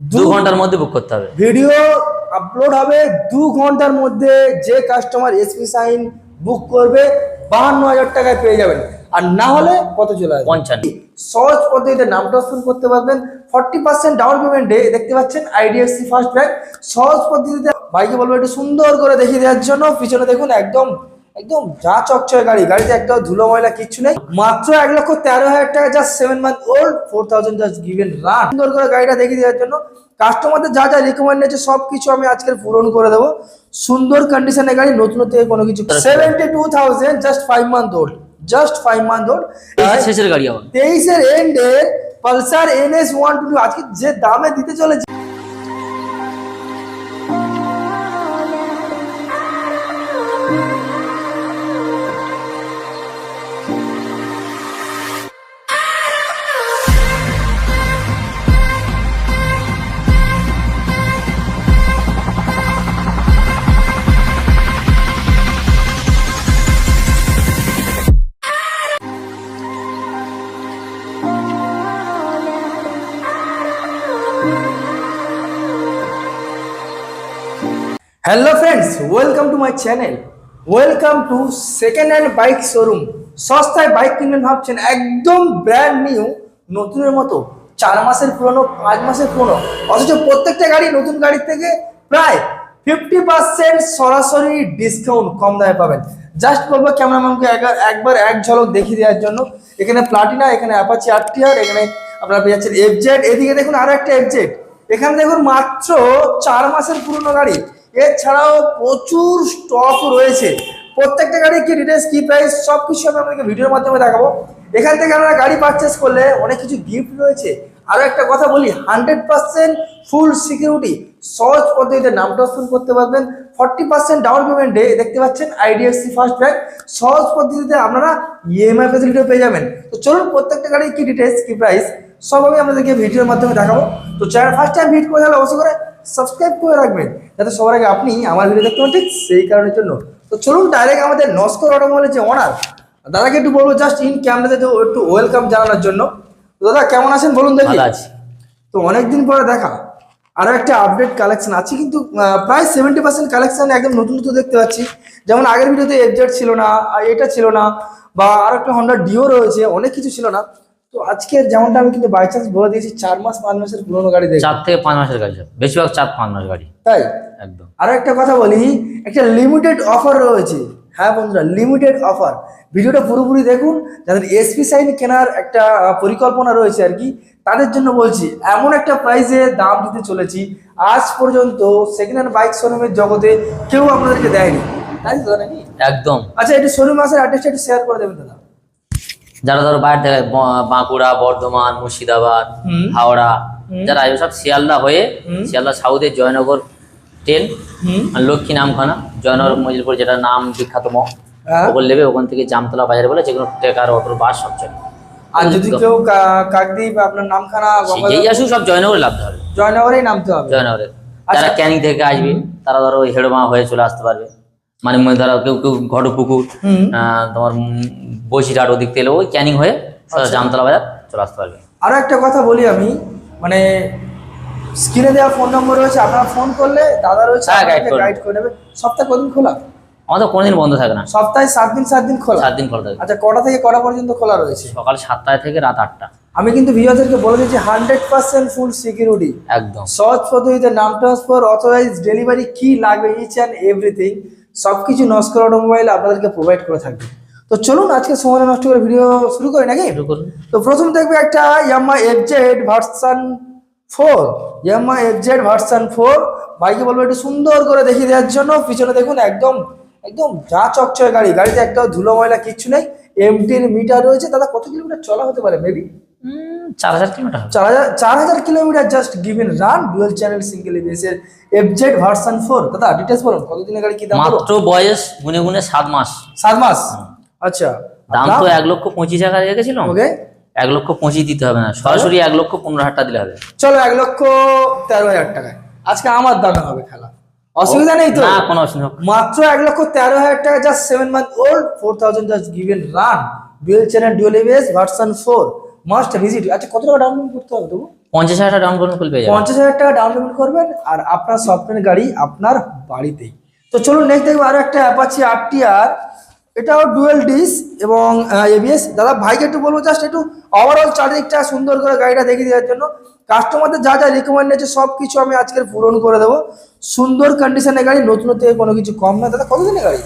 দু ঘণ্টার মধ্যে বুক করতে হবে। ভিডিও আপলোড হবে দু ঘণ্টার মধ্যে যে কাস্টমার এসপি সাইন বুক করবে বাহান্ন হাজার টাকায় পেয়ে যাবেন। আর না হলে কত চলে আসবে? পঞ্চান্ন। সহজ পদ্ধতিতে নাম ট্রান্সফার করতে পারবেন। ফর্টি পার্সেন্ট ডাউন পেমেন্টে দেখতে পাচ্ছেন আইডিএফসি ফার্স্ট ব্যাংক সহজ পদ্ধতিতে বাইকে বলব একটু সুন্দর করে দেখিয়ে দেওয়ার জন্য। পিছনে দেখুন একদম একদম যা চকচকে গাড়ি গাড়িতে একটা ধুলো ময়লা কিচ্ছু নেই। মাত্র এক লক্ষ তেরো হাজার টাকা just seven month old four thousand just given run সুন্দর করে গাড়িটা দেখিয়ে দেওয়ার জন্য কাস্টমারদের যা যা রিকমেন্ড আছে সব কিছু আমি আজকের পূরণ করে দেবো। সুন্দর কন্ডিশনের গাড়ি নতুন থেকে কোনো কিছু। Seventy two thousand just five month old just five month old শেষের গাড়ি তেইশের এন্ডে পালসার এনএস ওয়ান টু আজকে যে দামে দিতে চলেছে। Hello friends welcome to my channel welcome to second hand bike showroom সস্তায় বাইক কিনবেন ভাবছেন, একদম ব্র্যান্ড নিউ নতুনের মতো। চার মাসের পুরনো, পাঁচ মাসের পুরনো। অথচ প্রত্যেকটা গাড়ি নতুন গাড়ির থেকে প্রায় ফিফটি পার্সেন্ট সরাসরি ডিসকাউন্ট কম দামে পাবেন। জাস্ট বলব ক্যামেরাম্যানকে একবার- এক ঝলক দেখিয়ে দেওয়ার জন্য। এখানে প্লাটিনা এখানে অ্যাপাচি আরটিআর এখানে আপনারা পেয়ে যাচ্ছেন এফজেড এদিকে দেখুন আরও একটা এফজেড এখানে দেখুন মাত্র চার মাসের পুরনো গাড়ি। এছাড়াও প্রচুর স্টক রয়েছে। প্রত্যেকটা গাড়ি কি ডিটেলস কি প্রাইস সব কিছু আমি আপনাকে ভিডিওর মাধ্যমে দেখাবো। এখান থেকে আপনারা গাড়ি পারচেস করলে অনেক কিছু গিফট রয়েছে। আরও একটা কথা বলি হান্ড্রেড পার্সেন্ট ফুল সিকিউরিটি সহজ পদ্ধতিতে নাম ট্রান্সফার করতে পারবেন। ফর্টি পার্সেন্ট ডাউন পেমেন্টে দেখতে পাচ্ছেন আইডিএফসি ফার্স্ট ব্যাংক সহজ পদ্ধতিতে আপনারা ইএমআই ফেসিলিটিও পেয়ে যাবেন। তো চলুন, প্রত্যেকটা গাড়ির কি ডিটেলস কি প্রাইস সব আমি আপনাদেরকে ভিডিওর মাধ্যমে দেখাবো। তো চ্যানেল ফার্স্ট টাইম ভিডিও করে তাহলে অবশ্যই করে সাবস্ক্রাইব করে রাখবেন যাতে সবার আগে আপনি আমার ভিডিও দেখতে পান ঠিক সেই কারণের জন্য। তো চলুন ডাইরেক্ট আমাদের নস্কর অটোমোবাইলের যে অনার দাদাকে একটু বলব জাস্ট ইন ক্যামেরাতে একটু ওয়েলকাম জানানোর জন্য। দাদা কেমন আছেন বলুন দেখি? আছি। তো অনেকদিন পরে দেখা। আরও একটা আপডেট কালেকশন আছে কিন্তু প্রায় সেভেন্টি পার্সেন্ট কালেকশন একদম নতুন নতুন দেখতে পাচ্ছি। যেমন আগের ভিডিওতে এফজেড ছিল না এটা ছিল না বা আর একটা হন্ডা ডিও রয়েছে অনেক কিছু ছিল না। তো আজকে যেমনটা আমি কিন্তু বাই চান্স বলে দিয়েছি চার মাস পাঁচ মাসের পুরোনো গাড়ি দেখি চার থেকে পাঁচ মাসের গাড়ি বেশিরভাগ চার পাঁচ মাস গাড়ি। তাই? একদম। আরও একটা কথা বলি একটা লিমিটেড অফার রয়েছে। হ্যাঁ বন্ধুরা লিমিটেড অফার ভিডিওটা পুরোপুরি দেখুন যাদের এসপি সাইন কেনার একটা পরিকল্পনা রয়েছে আর কি তাদের জন্য বলছি এমন একটা প্রাইসে দাম দিতে চলেছি আজ পর্যন্ত সেকেন্ড হ্যান্ড বাইক শোরুমের জগতে কেউ আপনাদেরকে দেয়নি। তাই তো দাদা নাকি? একদম। আচ্ছা একটু শোরুম আসের অ্যাড্রেসটা একটু শেয়ার করে দেবেন দাদা। যারা ধরো বাইরে থেকে বাঁকুড়া বর্ধমান মুর্শিদাবাদ হাওড়া যারা আসবে সব শিয়ালদা হয়ে শিয়ালদা সাউথে জয়নগর ট্রেন লক্ষ্মী নামখানা জয়নগর মজিলপুর যেটা নাম বিখ্যাতম হ্যাঁ। ওপর নেবে ওখান থেকে জামতলা বাজার বলে যেগুলো ট্রেকার অটোর বাস সব চলে। আর যদি কেউ কা- কাকদ্বীপ আপনার নামখানা যেই আসুক সব জয়নগরে লাভতে হবে। জয়নগরেই নামতে হবে। জয়নগরে। আচ্ছা। যারা ক্যানিং থেকে আসবে তারা ধরো ওই হেড়মা হয়ে চলে আসতে পারবে। মানে মনে ধরো কেউ কেউ ঘটপুকুর তোমার বসিরহাট ওদিক থেকে এলে ওই ক্যানিং হয়ে আচ্ছা। জামতলা বাজার চলে আসতে পারবে। আরও একটা কথা বলি আমি মানে স্ক্রিনে দেওয়া ফোন নম্বর রয়েছে আপনারা ফোন করলে দাদা রয়েছে হ্যাঁ, গাইড করে দেবে সপ্তাহে কদিন খোলা? আমাদের কোনোদিন বন্ধ থাকে না। সপ্তাহে সাত দিন সাত দিন খোলা? সাত দিন খোলা থাকে। আচ্ছা কটা থেকে কটা পর্যন্ত খোলা রয়েছে? সকাল সাতটায় থেকে রাত আটটা। আমি কিন্তু ভিউয়ারদেরকে বলে দিচ্ছি হান্ড্রেড পার্সেন্ট ফুল সিকিউরিটি। একদম। সহজ পদ্ধতিতে নাম ট্রান্সফার অথরাইজ ডেলিভারি কি লাগবে ইচ অ্যান্ড এভরিথিং সব কিছু নস্কর অটোমোবাইল আপনাদেরকে প্রোভাইড করে থাকবে। তো চলুন আজকে সময় নষ্ট করে ভিডিও শুরু করি নাকি? তো প্রথম দেখবে একটা Yamaha F Z version four Yamaha FZ version four বাইকে বলব একটু সুন্দর করে দেখিয়ে দেওয়ার জন্য। পিছনে দেখুন একদম একদম যা চকচকে গাড়ি। গাড়িতে একটা ধুলো ময়লা কিচ্ছু নেই। এমটির মিটার রয়েছে। দাদা কত কিলোমিটার চলা হতে পারে? মেবি চার হাজার কিলোমিটার চার হাজার চার হাজার kilometre just given run dual channel single FZ version four দাদা ডিটেলস বলুন কতদিনের গাড়ি কি দাম মাত্র বয়স গুনে গুনে সাত মাস। সাত মাস? আচ্ছা দাম তো এক লক্ষ পঁচিশ হাজার রেখেছিল ওকে। এক লক্ষ পঁচিশ দিতে হবে না সরাসরি এক লক্ষ পনেরো হাজার টাকা দিলে হবে। চলো এক লক্ষ তেরো হাজার টাকায়। আজকে আমার দামে হবে খেলা। অসুবিধা নেই তো? না কোনো অসুবিধা মাত্র এক লক্ষ তেরো হাজার টাকা just seven month old four thousand just given run dual channel dual ABS version four must visit আচ্ছা কত টাকা ডাউনলোড করতে হবে তবু? পঞ্চাশ হাজার টাকা ডাউন পেমেন্ট করলে পঞ্চাশ হাজার টাকা ডাউন পেমেন্ট করবেন আর আপনার স্বপ্নের গাড়ি আপনার বাড়িতেই। তো চলুন নেক্সট দেখব আরও একটা অ্যাপাচি আর টি আর এটাও ডুয়েল ডিস এবং এবিএস দাদা ভাইকে একটু বলব জাস্ট একটু ওভারঅল চারিদিকটা সুন্দর করে গাড়িটা দেখিয়ে দেওয়ার জন্য। কাস্টমারদের যা যা রিকমেন্ড আছে সব কিছু আমি আজকের পূরণ করে দেবো। সুন্দর কন্ডিশনের গাড়ি নতুন থেকে কোনো কিছু কম না। দাদা কতদিনের গাড়ি?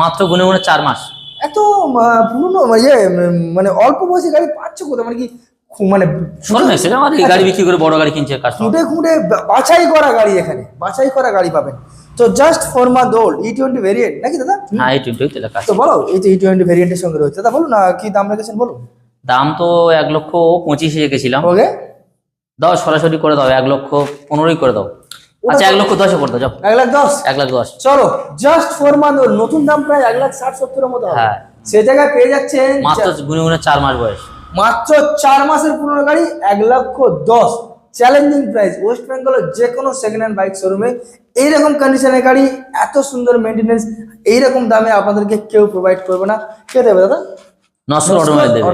মাত্র গুনে গুনে চার মাস। এত পুরনো ইয়ে মানে অল্প বয়সী গাড়ি পাচ্ছে কোথায়? মানে কি মানে শোরুমে এসেছে আমার এই গাড়ি বিক্রি করে বড় গাড়ি কিনছে কাস্টমার খুঁটে খুঁটে বাছাই করা গাড়ি এখানে বাছাই করা গাড়ি পাবেন। তো just four month old E twenty variant নাকি দাদা? হ্যাঁ এই টোয়েন্টি তেলে কাজ তো বলো এই তো ই টোয়েন্টি ভেরিয়েন্টের সঙ্গে রয়েছে। দাদা বলুন না কি দাম রেখেছেন বলুন। দাম তো এক লক্ষ পঁচিশে রেখেছিলাম। ওকে। দাও সরাসরি করে দাও এক লক্ষ পনেরোই করে দাও। আচ্ছা এক লক্ষ দশে করে দাও যাও। এক লাখ দশ? এক লাখ দশ। চলো জাস্ট ফোর মান্থ নতুন দাম প্রায় এক লাখ ষাট সত্তরের মতো হ্যাঁ। সে জায়গায় পেয়ে যাচ্ছেন মাত্র গুনে গুনে চার মাস বয়স। মাত্র চার মাসের পুরনো গাড়ি এক লক্ষ দশ। চ্যালেঞ্জিং প্রাইস ওয়েস্ট বেঙ্গলের যে কোনো সেকেন্ড হ্যান্ড বাইক শোরুমে এইরকম কন্ডিশনের গাড়ি এত সুন্দর মেনটেনেন্স এইরকম দামে আপনাদেরকে কেউ প্রোভাইড করবে না। কে দেবে দাদা? নশো অটোমোবাইল দেবে।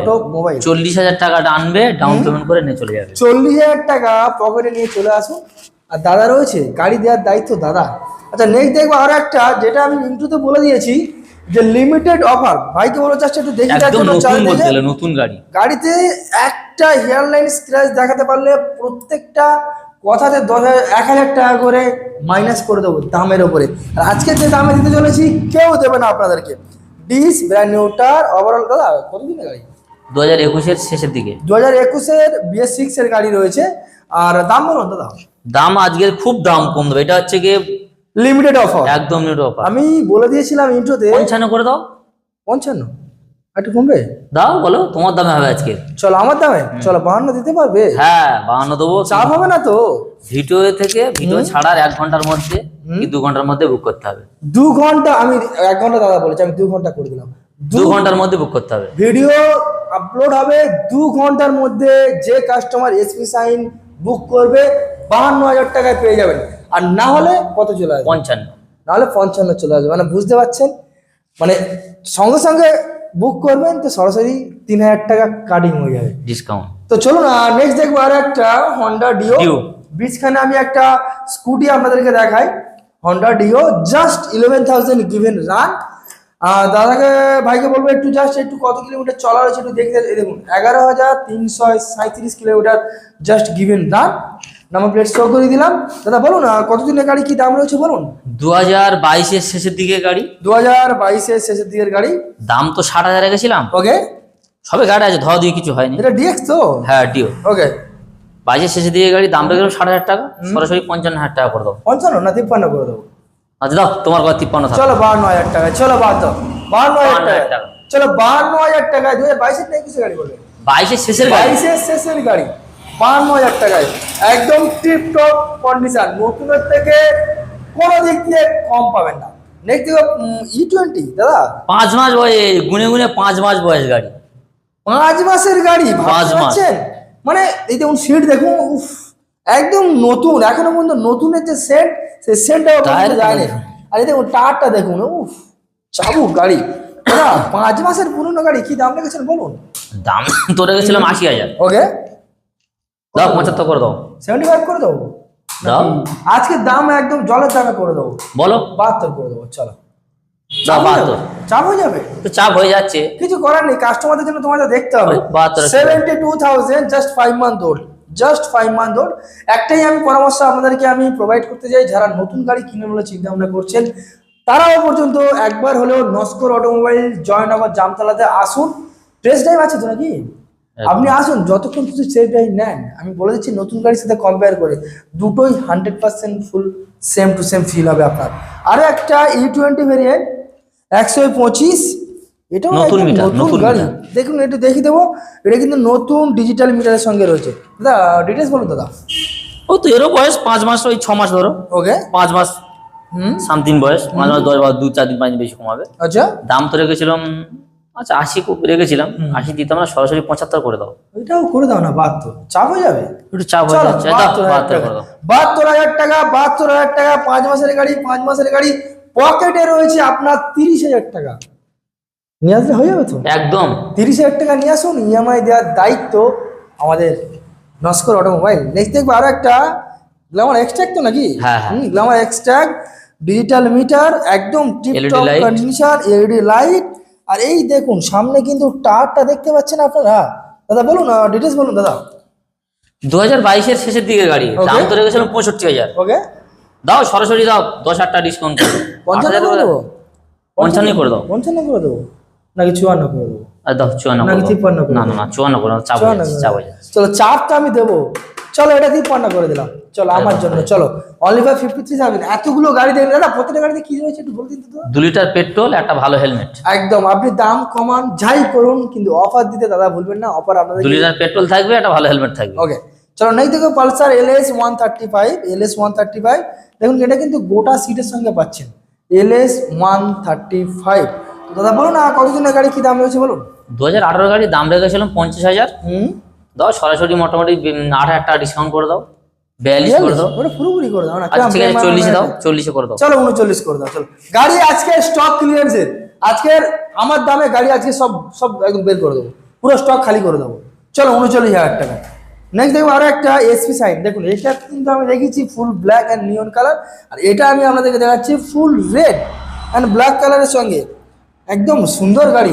চল্লিশ হাজার টাকা আনবে ডাউন পেমেন্ট করে নিয়ে চলে যাবে। চল্লিশ হাজার টাকা পকেটে নিয়ে চলে আসুন। আর দাদা রয়েছে গাড়ি দেওয়ার দায়িত্ব দাদা। আচ্ছা নেক্সট দেখব আরও একটা যেটা আমি ইন্টুতে বলে দিয়েছি যে লিমিটেড অফার ভাইকে বলো জাস্ট একটু দেখি নতুন গাড়ি। গাড়িতে একটা হেয়ারলাইন স্ক্র্যাচ দেখাতে পারলে প্রত্যেকটা কথাতে দশ এক হাজার টাকা করে মাইনাস করে দেবো দামের ওপরে। আর আজকে যে দামে দিতে চলেছি কেউ দেবে না আপনাদেরকে। ডিস ব্র্যান্ড নিউটার ওভারঅল দাদা কতদিনের গাড়ি? দু হাজার একুশের শেষের দিকে। দু হাজার একুশের বিএস সিক্স এর গাড়ি রয়েছে। আর দাম বলুন দাদা। দাম আজকের খুব দাম কম দেবে। এটা হচ্ছে গিয়ে লিমিটেড অফার একদম নিট অফার আমি বলে দিয়েছিলাম ইন্ট্রোতে পঞ্চান্ন করে দাও। পঞ্চান্ন? একটু কমবে? দাও বলো তোমার দামে হবে আজকে। চলো আমার দামে? চলো বাহান্ন দিতে পারবে? হ্যাঁ বাহান্ন দেবো। চাপ হবে না তো? ভিডিও থেকে ভিডিও ছাড়ার এক ঘণ্টার মধ্যে কি দু ঘণ্টার মধ্যে বুক করতে হবে। দু ঘণ্টা আমি এক ঘণ্টা দাদা বলেছি আমি দু ঘণ্টা করে দিলাম। দু ঘণ্টার মধ্যে বুক করতে হবে। ভিডিও আপলোড হবে দু ঘণ্টার মধ্যে যে কাস্টমার এসপি সাইন বুক করবে বাহান্ন হাজার টাকায় পেয়ে যাবেন। আর না হলে কত চলে আসবে? পঞ্চান্ন। না হলে পঞ্চান্ন চলে আসবে। মানে বুঝতে পারছেন? মানে সঙ্গে সঙ্গে বুক করবেন তো সরাসরি তিন হাজার টাকা কাটিং হয়ে যাবে। ডিসকাউন্ট তো চলুন আর নেক্সট দেখব আর একটা হন্ডা ডিও। বীজখানে আমি একটা স্কুটি আপনাদেরকে দেখাই। Honda Dio just eleven thousand given run দাদাকে ভাইকে বলব একটু জাস্ট একটু কত কিলোমিটার চলা রয়েছে একটু দেখতে এই দেখুন এগারো হাজার তিনশো সাঁত্রিশ kilometre just given run number plate show করে দিলাম। দাদা বলুন কতদিনের গাড়ি কি দাম রয়েছে বলুন? দু হাজার বাইশের শেষের দিকে গাড়ি। দু হাজার বাইশের শেষের দিকের গাড়ি। দাম তো ষাট হাজার রেখেছিলাম ওকে। সবে গাড়ি আছে ধোয়া দিয়ে কিছু হয়নি। এটা ডিএক্স তো? হ্যাঁ ডিও ওকে। বাইশের শেষের দিকে গাড়ি দাম রেখেছিলাম ষাট হাজার টাকা। সরাসরি পঞ্চান্ন হাজার টাকা করে দেবো। পঞ্চান্ন না তিপ্পান্ন করে দেবো। আচ্ছা দাও তোমার কথা তিপ্পান্ন চলো বাহান্ন হাজার টাকা চলো বাদ দাও। বাহান্ন হাজার টাকা। চলো বাহান্ন হাজার টাকায় দু হাজার বাইশের টাকা কিছু গাড়ি বলবে? বাইশের শেষের বাইশের শেষের গাড়ি। বাহান্ন হাজার টাকায়। একদম টিপ টপ কন্ডিশন নতুনের থেকে কোনো দিক দিয়ে কম পাবেন না। নেক্সট ই টোয়েন্টি দাদা। পাঁচ মাস বয়স গুনে গুনে পাঁচ মাস বয়স গাড়ি। পাঁচ মাসের গাড়ি পাঁচ মাস। মানে এই দেখুন সিট দেখুন উফ একদম নতুন। এখনও পর্যন্ত নতুনের যে সেট যায়নি আর এই দেখুন টায়ারটা দেখুন উফ চাবুক গাড়ি। পাঁচ মাসের পুরনো গাড়ি কি দাম রেখেছেন বলুন? দাম তো রেখেছিলাম আশি হাজার। ওকে। দাও পঁচাত্তর করে দাও। সেভেন্টি ফাইভ করে দাও। আজকে দাম একদম জলের দামে করে দেবো বলো। বাহাত্তর করে দেবো চলো। বাহাত্তর। চাপ হয়ে যাবে? তো চাপ হয়ে যাচ্ছে। কিছু করার নেই কাস্টমারদের জন্য তোমাদের দেখতে হবে। ওই 72 seventy two thousand just five month old just five month old একটাই আমি পরামর্শ আপনাদেরকে আমি প্রোভাইড করতে চাই যারা নতুন গাড়ি কিনে বলে চিন্তা ভাবনা করছেন তারাও পর্যন্ত একবার হলেও নস্কর অটোমোবাইল জয়নগর জামতলাতে আসুন। টেস্ট ড্রাইভ আছে তো নাকি? আপনি আসুন যতক্ষণ কিছু টেস্ট ড্রাইভ নেন। আমি বলে দিচ্ছি নতুন গাড়ির সাথে কম্পেয়ার করে দুটোই hundred percent full same to same feel হবে আপনার। আরও একটা ই টোয়েন্টি ভেরিয়েন্ট একশো পঁচিশ এটাও নতুন মিটার, নতুন গাড়ি। দেখুন একটু দেখিয়ে দেবো এটা কিন্তু নতুন ডিজিটাল মিটারের সঙ্গে রয়েছে। দাদা ডিটেলস বলুন দাদা। ও তো এরও বয়স পাঁচ মাস ওই ছ মাস ধরো। ওকে। পাঁচ মাস হুম। সামথিং বয়স। পাঁচ মাস দশ বা দু চার দিন পাঁচ দিন বেশি কমাবে। আচ্ছা। দাম তো রেখেছিলাম আচ্ছা আশি রেখেছিলাম। আশি দিতাম না সরাসরি পঁচাত্তর করে দাও। এটাও করে দাও না বাহাত্তর। চাপ হয়ে যাবে? একটু চাপ হয়ে যাচ্ছে। বাহাত্তর হাজার টাকা বাহাত্তর হাজার টাকা পাঁচ মাসের গাড়ি পাঁচ মাসের গাড়ি। পকেটে রয়েছে আপনার তিরিশ হাজার টাকা। নিয়ে আসলে হয়ে যাবে তো? একদম। তিরিশ হাজার টাকা নিয়ে আসুন ইএমআই দেওয়ার দায়িত্ব আমাদের নস্কর অটোমোবাইল। নেক্সট দেখব আরও একটা গ্ল্যামার এক্সট্রাক্ট তো নাকি? হ্যাঁ, হ্যাঁ। গ্ল্যামার এক্সট্রাক্ট ডিজিটাল মিটার একদম। Condition LED light. আর এই দেখুন সামনে কিন্তু টায়ারটা দেখতে পাচ্ছেন আপনারা? দাদা বলুন ডিটেলস বলুন দাদা। দু হাজার বাইশের শেষের দিকে গাড়ি. দাম তো রেখেছিলাম পঁয়ষট্টি হাজার। ওকে দাও সরাসরি দাও দশ হাজার টাকা ডিসকাউন্ট পঞ্চান্ন করে দেবো? পঞ্চান্ন করে দাও। পঞ্চান্ন করে দেবো? নাকি চুয়ান্ন করে দেবো আর দাও চুয়ান্ন নাকি তিপ্পান্ন না না না চুয়ান্ন করে চাপ চাপ। চলো চারটা আমি দেবো। চলো এটা তিপ্পান্ন করে দিলাম। চলো আমার জন্য চলো। Only five fifty three thousand এতগুলো গাড়ি দেখবেন দাদা প্রত্যেকটা গাড়িতে কি রয়েছে একটু বলে দিন তো দু লিটার পেট্রোল একটা ভালো হেলমেট। একদম আপনি দাম কমান যাই করুন কিন্তু অফার দিতে দাদা ভুলবেন না। অফার আপনাদের দু লিটার পেট্রোল থাকবে একটা ভালো হেলমেট থাকবে। ওকে চলো নেক্সট দেখো Pulsar L S one thirty five L S one thirty five দেখুন এটা কিন্তু গোটা সিটের সঙ্গে পাচ্ছেন। L S one thirty five দাদা বলুন না কতদিনের গাড়ি কি দাম রয়েছে বলুন? দু হাজার আঠারো গাড়ি দাম রেখেছিলাম পঞ্চাশ হাজার। হুম। দাও সরাসরি মোটামুটি আট হাজার টাকা ডিসকাউন্ট করে দাও। বিয়াল্লিশ করে দাও। ওটা পুরোপুরি করে দাও না আচ্ছা ঠিক আছে চল্লিশে দাও চল্লিশে করে দাও। চলো উনচল্লিশ করে দাও চলো। গাড়ি আজকে স্টক ক্লিয়ারেন্সের আজকের আমার দামে গাড়ি আজকে সব সব একদম বের করে দেবো। পুরো স্টক খালি করে দেবো। চলো উনচল্লিশ হাজার টাকা। নেক্সট দেখব আরও একটা এসপি সাইড দেখুন এটা কিন্তু আমি দেখেছি full black and neon colour আর এটা আমি আপনাদেরকে দেখাচ্ছি ফুল রেড অ্যান্ড ব্ল্যাক কালারের সঙ্গে। একদম সুন্দর গাড়ি।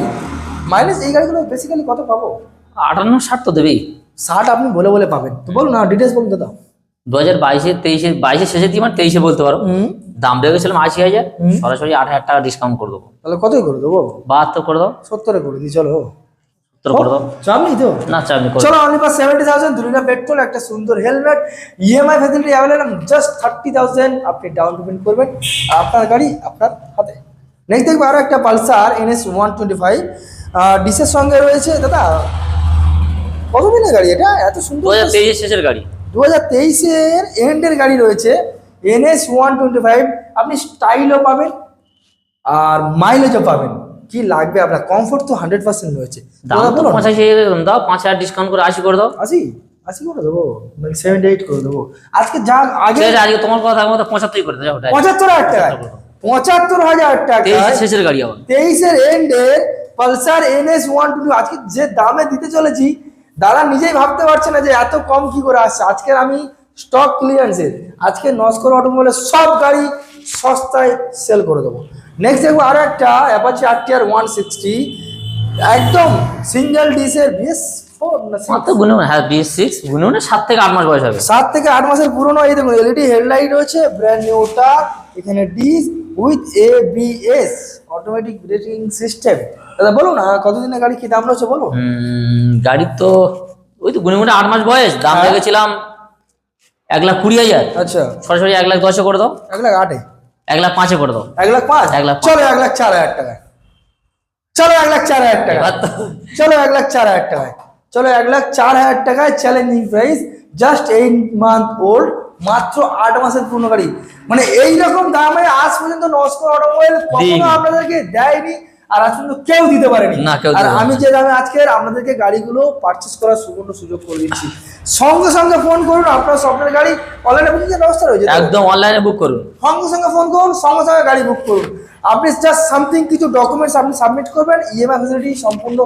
মাইলেজ এই গাড়িগুলো বেসিক্যালি কত পাবো? আটান্ন ষাট তো দেবেই। ষাট আপনি বলে বলে পাবেন। তো বলুন না ডিটেলস বলুন দাদা দু হাজার বাইশে তেইশে বাইশে শেষে দিকে মানে তেইশে বলতে পারো। দাম রেখেছিলাম আশি হাজার। সরাসরি আট হাজার টাকা ডিসকাউন্ট করে দেবো। তাহলে কতই করে দেবো? বাহাত্তর করে দাও। সত্তরে করে দিই চলো। সত্তর করে দাও। চাপ নেই তো? না করে চলো অনলি ফর সেভেন্টি থাউজেন্ড দুটা পেট্রোল একটা সুন্দর helmet EMI facility available just thirty thousand আপনি ডাউন পেমেন্ট করবেন। আর আপনার গাড়ি আপনার হাতে। নেক্সট দেখব আরও একটা Pulsar NS one twenty five ডিসের সঙ্গে রয়েছে দাদা কত দিনের গাড়ি এটা? এত দু সুন্দর হাজার তেইশের শেষের গাড়ি। দু হাজার তেইশের এন্ডের গাড়ি রয়েছে এনএস ওয়ান টোয়েন্টি ফাইভ আপনি স্টাইলও পাবেন আর মাইলেজও পাবেন। কি লাগবে আপনার? কমফোর্ট তো হান্ড্রেড পার্সেন্ট রয়েছে। দাম তো। পঁচাশি দাও পাঁচ হাজার ডিসকাউন্ট করে আশি করে দাও। আশি? আশি করে দেবো? সেভেন্টি এইট করে দেবো। আজকে যা আগে আজকে তোমার কথা থাকবে তো পঁচাত্তরই করে ওটাই পঁচাত্তর হাজার টাকা। পঁচাত্তর হাজার টাকা তেইশের শেষের গাড়ি আবার। তেইশের এন্ডে পালসার এনএস ওয়ান টু আজকে যে দামে দিতে চলেছি দাদা নিজেই ভাবতে পারছে না যে এত কম কি করে আসছে। আজকের আমি স্টক ক্লিয়ারেন্সের আজকে নস্কর অটোমোবাইলের সব গাড়ি সস্তায় সেল করে দেবো। নেক্সট দেখব আরও একটা Apache R TR one sixty একদম সিঙ্গেল ডিসের ফোর মাত্র হ্যাঁ বিএস সিক্স গুনে গুনে সাত থেকে আট মাস বয়স হবে। সাত থেকে আট মাসের পুরনো এই দেখুন এলইডি হেডলাইট রয়েছে ব্র্যান্ড নিউটা এখানে disc with A B S automatic braking system দাদা বলুন না কতদিনের গাড়ি কি দাম রয়েছে উম, গাড়ির তো ওই তো গুনে গুনে আট মাস বয়স দাম হ্যাঁ। রেখেছিলাম এক লাখ কুড়ি হাজার আচ্ছা সরাসরি এক লাখ দশে করে দাও এক লাখ আটে এক লাখ পাঁচে করে দাও এক লাখ পাঁচ এক লাখ চলো এক লাখ চার হাজার টাকায় চলো এক লাখ চার হাজার টাকা চলো এক লাখ চার হাজার টাকায় চলো এক লাখ চার হাজার টাকায় challenging price just eight month old মাত্র আট মাসের পুরনো গাড়ি। মানে এইরকম দামে আজ পর্যন্ত নস্কর অটোমোবাইল কখনো আপনাদেরকে দেয়নি আর আজ পর্যন্ত কেউ দিতে পারেনি। আর আমি যে দামে আজকের আপনাদেরকে গাড়িগুলো পারচেস করার সুবর্ণ সুযোগ করে দিচ্ছি। সঙ্গে সঙ্গে ফোন করুন আপনার স্বপ্নের গাড়ি অনলাইনে বুকিং ব্যবস্থা রয়েছে? একদম অনলাইনে বুক করুন। সঙ্গে সঙ্গে ফোন করুন সঙ্গে সঙ্গে গাড়ি বুক করুন। আপনি জাস্ট সামথিং কিছু ডকুমেন্টস আপনি সাবমিট করবেন ইএমআই ফ্যাসিলিটি সম্পূর্ণ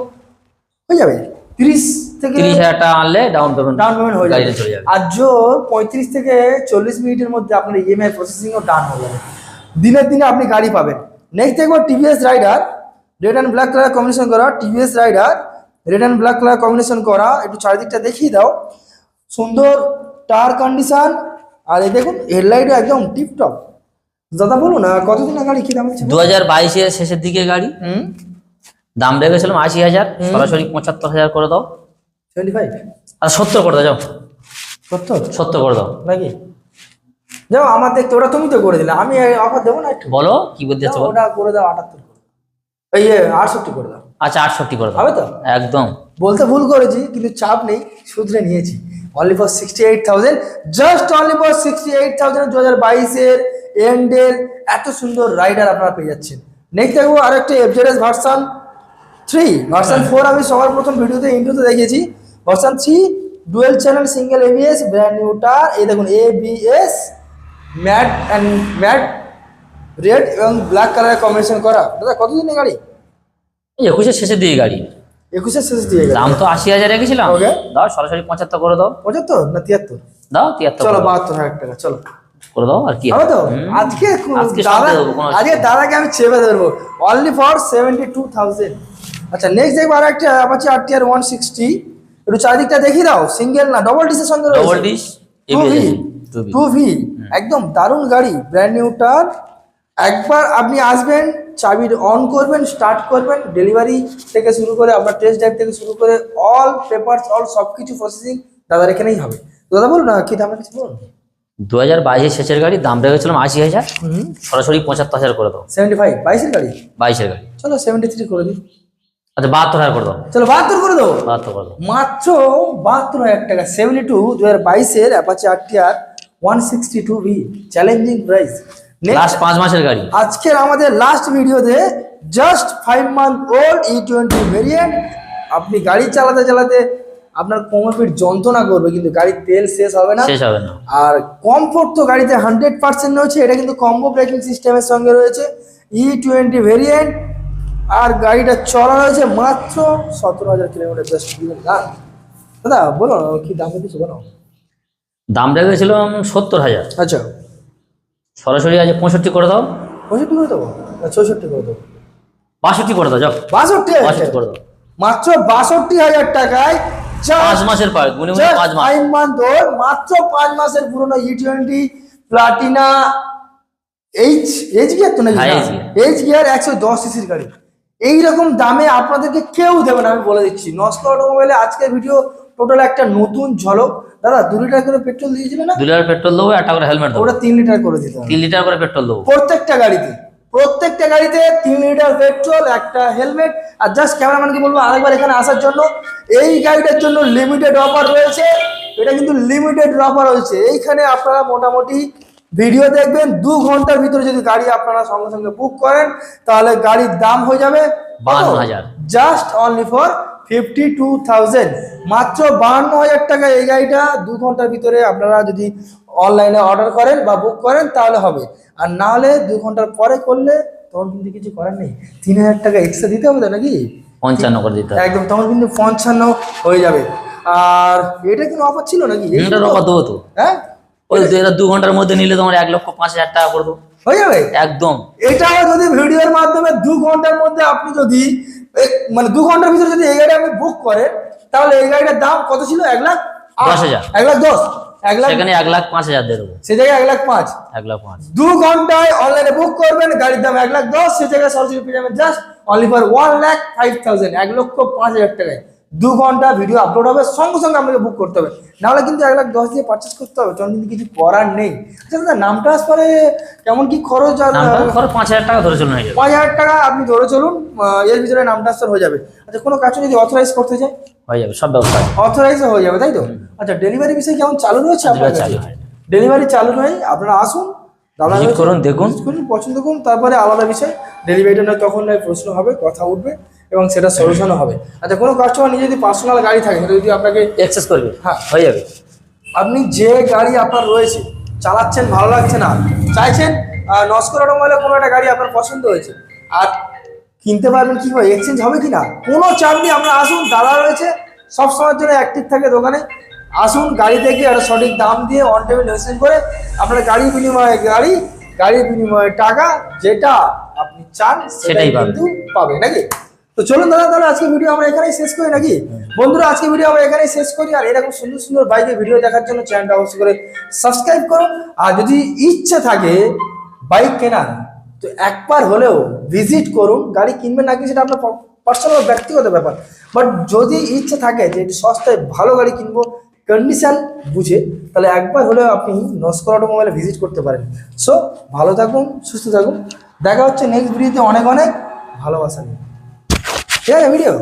হয়ে যাবে। তিরিশ থেকে তিরিশ হাজার টাকা আনলে ডাউন পেমেন্ট ডাউন পেমেন্ট হয়ে যাবে। আর পঁয়ত্রিশ থেকে চল্লিশ মিনিটের মধ্যে আপনার ইএমআই প্রসেসিংও ডান হয়ে যাবে। দিনের দিনে আপনি গাড়ি পাবেন। নেক্সট দেখব TVS Raider red and black colour combination করা। TVS Raider red and black colour combination করা। একটু চারিদিকটা দেখিয়ে দাও। সুন্দর টায়ার কন্ডিশন আর এই দেখুন হেডলাইটও একদম টিপটপ দাদা বলুন না কতদিনের গাড়ি কি দাম দু হাজার বাইশের শেষের দিকে গাড়ি। দাম রেখেছিলাম আশি হাজার সরাসরি পঁচাত্তর হাজার করে দাও। টোয়েন্টি ফাইভ আর সত্তর করে দাও যাও। সত্তর সত্তর করে দাও নাকি? যাও আমার দেখতে ওটা তুমি তো করে দিলে। আমি অফার দেবো না একটু? বলো কি বলতে চাচ্ছো দাও, ওটা করে দাও আটাত্তর। এই আটষট্টি করে দাও। আচ্ছা আটষট্টি করে দাও। হবে তো? একদম। বলতে ভুল করেছি কিন্তু চাপ নেই শুধরে নিয়েছি। Only for sixty eight thousand just only for sixty eight thousand দু হাজার বাইশের এন্ডের এত সুন্দর রাইডার আপনারা পেয়ে যাচ্ছেন। নেক্সট দেখব আরেকটা FZS version three version four আমি সবার প্রথম ভিডিওতে ইন্ট্রোতে দেখিয়েছি। Version three dual channel single ABS brand নিউটা এই দেখুন ABS matte and matte red এবং ব্ল্যাক কালারের কম্বিনেশন করা। দাদা কতদিনের গাড়ি? একুশের শেষের দিকে গাড়ি। একুশের শেষে দিয়ে গেল দাম তো আশি হাজার রেখেছিলাম. দাও সরাসরি পঁচাত্তর করে দাও। পঁচাত্তর না তিয়াত্তর? দাও তিয়াত্তর চলো বাহাত্তর হাজার টাকা চলো। করে দাও আর কি হবে তো? আজকে আজকে দাদাকে আমি চেপে ধরবো। Only for seventy two thousand আচ্ছা নেক্সট দেখব আর একটা Apache R T R one sixty একটু চারিদিকটা দেখিয়ে দাও সিঙ্গেল না ডবল ডিসের সঙ্গে ডবল ডিশ টু ভি একদম দারুণ গাড়ি ব্র্যান্ড নিউটার একবার আপনি আসবেন চাবির অন করবেন স্টার্ট করবেন ডেলিভারি থেকে শুরু করে আপনার টেস্ট ড্রাইভ থেকে শুরু করে অল পেপারস অল সব কিছু প্রসেসিং দাদার এখানেই হবে। দাদা বলুন না কি দাম আছে বলুন? দু হাজার বাইশের শেষের গাড়ি দাম রেখেছিলাম আশি হাজার। সরাসরি পঁচাত্তর হাজার করে দাও। সেভেন্টি ফাইভ বাইশের গাড়ি? বাইশের গাড়ি। চলো সেভেন্টি থ্রি করে দিই। আচ্ছা বাহাত্তর হাজার করে দাও। চলো বাহাত্তর করে দেবো বাহাত্তর করে দাও। মাত্র বাহাত্তর হাজার টাকা সেভেন্টি টু দু হাজার বাইশের Apache R T R one sixty two V challenging price last পাঁচ মাসের গাড়ি। আজকের আমাদের লাস্ট ভিডিওতে just five month old E twenty variant আপনি গাড়ি চালাতে চালাতে আপনার কোমর পিঠ যন্ত্রণা করবে কিন্তু গাড়ির তেল শেষ হবে না। শেষ হবে না। আর কমফোর্ট তো গাড়িতে হান্ড্রেড পার্সেন্ট রয়েছে এটা কিন্তু কম্বো ব্রেকিং সিস্টেমের সঙ্গে রয়েছে। ই টোয়েন্টি ভেরিয়েন্ট আর গাড়িটা চলা রয়েছে মাত্র সতেরো হাজার কিলোমিটার জাস্ট দাম। দাদা বলো কি দাম কিছু বলো? দাম রেখেছিলাম সত্তর হাজার। আচ্ছা। সরাসরি আজ পঁয়ষট্টি করে দাও। পঁয়ষট্টি করে দেবো? না চৌষট্টি করে দেবো। বাষট্টি করে দাও যাও। বাষট্টি? বাষট্টি করে দাও। মাত্র বাষট্টি হাজার টাকায় পাঁচ মাসের পার গুনে গুনে পাঁচ মাস। মান্থ ওল্ড মাত্র পাঁচ মাসের পুরনো E twenty Platina H H gear তো নাকি হ্যাঁ। এইচ গিয়ার একশো দশ সিসির গাড়ি। এইরকম দামে আপনাদেরকে কেউ দেবে না আমি বলে দিচ্ছি। নস্কর অটোমোবাইলে আজকের ভিডিও টোটাল একটা নতুন ঝলক। দাদা দু লিটার করে পেট্রোল দিয়েছিল না? দু লিটার পেট্রোল দেবো একটা করে হেলমেট দেবো। ওটা তিন লিটার করে দিতে তিন লিটার করে পেট্রোল দেবো। প্রত্যেকটা গাড়িতে প্রত্যেকটা গাড়িতে তিন লিটার পেট্রোল একটা হেলমেট আর জাস্ট ক্যামেরাম্যানকে বলব আরেকবার এখানে আসার জন্য এই গাড়িটার জন্য লিমিটেড অফার রয়েছে। এটা কিন্তু লিমিটেড অফার রয়েছে। এইখানে আপনারা মোটামুটি ভিডিও দেখবেন দু ঘণ্টার ভিতরে যদি গাড়ি আপনারা সঙ্গে সঙ্গে বুক করেন তাহলে গাড়ির দাম হয়ে যাবে বাহান্ন হাজার। Just only for fifty two thousand মাত্র বাহান্ন হাজার টাকা এই গাড়িটা দু ঘণ্টার ভিতরে আপনারা যদি অনলাইনে অর্ডার করেন বা বুক করেন তাহলে হবে। আর না হলে দু ঘণ্টার পরে করলে তখন কিন্তু কিছু করার নেই। তিন হাজার টাকা এক্সট্রা দিতে হবে তো নাকি? পঞ্চান্ন করে দিতে একদম তখন কিন্তু পঞ্চান্ন হয়ে যাবে। আর এটা কিন্তু অফার ছিল নাকি? তো- অফার দেবো তো হ্যাঁ? ওই এটা দু ঘণ্টার মধ্যে নিলে তোমার এক লক্ষ পাঁচ হাজার টাকা করে দেবো হয়ে যাবে? একদম। এটাও যদি ভিডিওর মাধ্যমে দু ঘণ্টার মধ্যে আপনি যদি মানে দু ঘণ্টার ভিতরে যদি এই গাড়ি আপনি বুক করেন তাহলে এই গাড়িটার দাম কত ছিল? এক লাখ। দশ হাজার। এক লাখ দশ? এক লাখ সেখানে এক লাখ পাঁচ হাজার দিয়ে দেবো। সে জায়গায় এক লাখ পাঁচ? এক লাখ পাঁচ। দু ঘন্টায় অনলাইনে বুক করবেন গাড়ির দাম এক লাখ দশ সে জায়গায় সরাসরি পেয়ে যাবেন just only for one lakh five thousand এক লক্ষ পাঁচ হাজার টাকায়। দু ঘণ্টা ভিডিও আপলোড হবে সঙ্গে সঙ্গে আপনাকে বুক করতে হবে। নাহলে কিন্তু এক লাখ দশ দিয়ে পারচেস করতে হবে তখন কিন্তু কিছু করার নেই। আচ্ছা দাদা নাম ট্রান্সফারে কেমন কি খরচ আর খরচ পাঁচ হাজার টাকা ধরে চলুন পাঁচ হাজার টাকা আপনি ধরে চলুন এর ভিতরে নাম ট্রান্সফার হয়ে যাবে। আচ্ছা কোনো কাজ যদি অথরাইজ করতে চাই হয়ে যাবে সব ব্যবস্থা অথরাইজ হয়ে যাবে তাই তো? আচ্ছা ডেলিভারি বিষয়ে কেমন চালু রয়েছে আপনার চালু হয়। ডেলিভারি চালু নয় আপনারা আসুন দাদা রয়েছে, করুন, দেখুন। করুন পছন্দ করুন তারপরে আলাদা বিষয়। ডেলিভারিটা নয় তখন নয় প্রশ্ন হবে কথা উঠবে এবং সেটা সলিউশনও হবে। আচ্ছা কোনো কাস্টমার নিজে যদি পার্সোনাল গাড়ি থাকে সেটা যদি আপনাকে এক্সেস করবে হ্যাঁ। হয়ে যাবে। আপনি যে গাড়ি আপনার রয়েছে চালাচ্ছেন ভালো লাগছে না চাইছেন নস্কর অটোমোবাইলে কোনো একটা গাড়ি আপনার পছন্দ হয়েছে আর কিনতে পারবেন কি হবে এক্সচেঞ্জ হবে কি না কোনো চাপ নেই আপনার আসুন দাদা রয়েছে সব সময়ের জন্য অ্যাক্টিভ থাকে দোকানে। আসুন গাড়ি থেকে একটা সঠিক দাম দিয়ে অন টেবিল এক্সচেঞ্জ করে আপনার গাড়ির বিনিময়ে গাড়ি গাড়ির বিনিময়ে টাকা যেটা আপনি চান সেটাই। কিন্তু পাবে নাকি? তো চলুন দাদা তাহলে আজকে ভিডিও আমরা এখানেই শেষ করি নাকি? বন্ধুরা আজকে ভিডিও আমরা এখানেই শেষ করি আর এরকম সুন্দর সুন্দর বাইকের ভিডিও দেখার জন্য চ্যানেলটা অবশ্যই করে সাবস্ক্রাইব করুন আর যদি ইচ্ছে থাকে বাইক কেনার তো একবার হলেও ভিজিট করুন। গাড়ি কিনবেন নাকি সেটা আপনার পার্সোনাল ব্যক্তিগত ব্যাপার। বাট যদি ইচ্ছে থাকে যে সস্তায় ভালো গাড়ি কিনবো কন্ডিশন বুঝে, তাহলে একবার হলেও আপনি নস্কর অটোমোবাইলে ভিজিট করতে পারেন। সো ভালো থাকুন, সুস্থ থাকুন। দেখা হচ্ছে নেক্সট ভিডিওতে অনেক অনেক ভালোবাসা নিয়ে। ঠিক আছে ভিডিও